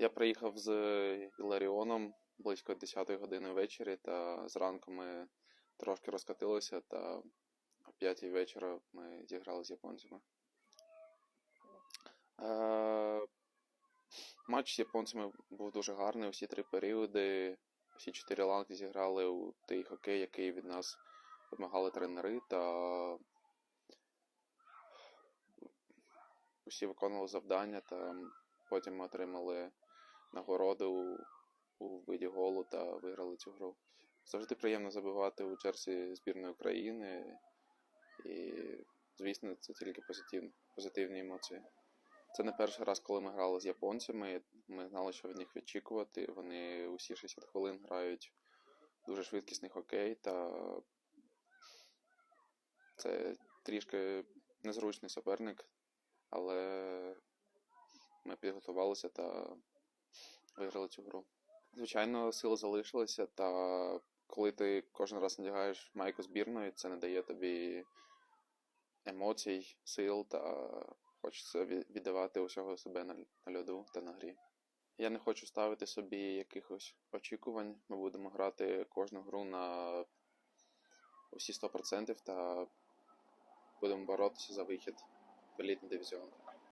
Я приїхав з Іларіоном близько 10 години ввечері, та зранку ми трошки розкатилися, та о 5 вечора ми зіграли з японцями. Е, матч з японцями був дуже гарний. Усі три періоди, всі чотири ланки зіграли у той хокей, який від нас вимагали тренери, та усі виконували завдання, та потім ми отримали нагороду у, виді голу та виграли цю гру. Завжди приємно забивати у черзі збірної України, і, звісно, це тільки позитив, позитивні емоції. Це не перший раз, коли ми грали з японцями. Ми знали, що від них очікувати. Вони усі 60 хвилин грають дуже швидкісний хокей, та це трішки незручний суперник, але ми підготувалися та виграли цю гру. Звичайно, сили залишилися, та коли ти кожен раз надягаєш майку збірної, це не дає тобі емоцій, сил та хочеться віддавати усього себе на, на льоду та на грі. Я не хочу ставити собі якихось очікувань. Ми будемо грати кожну гру на усі 100% та будемо боротися за вихід в елітний дивізіон.